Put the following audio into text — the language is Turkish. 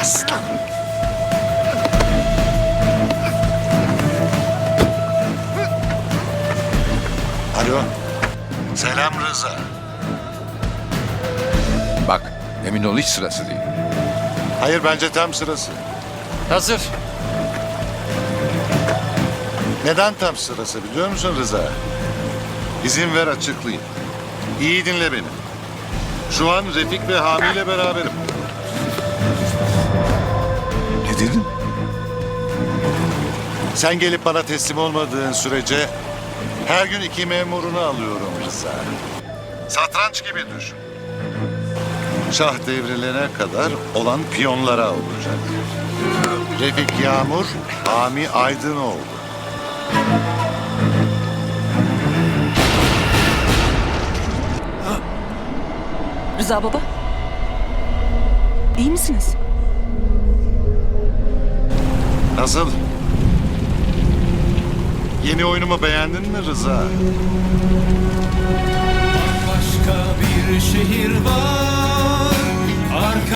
Aslan. Alo. Selam Rıza. Bak emin ol hiç sırası değil. Hayır bence tam sırası. Hazır. Neden tam sırası biliyor musun Rıza? İzin ver açıklayayım. İyi dinle beni. Şu an Refik ve Hami ile beraberim. Dedin? Sen gelip bana teslim olmadığın sürece her gün iki memurunu alıyorum Rıza. Satranç gibi düşün. Şah devrilene kadar olan piyonlara olacak. Refik Yağmur, Hami Aydınoğlu. Rıza baba. İyi misiniz? Nasıl? Yeni oyunumu beğendin mi Rıza?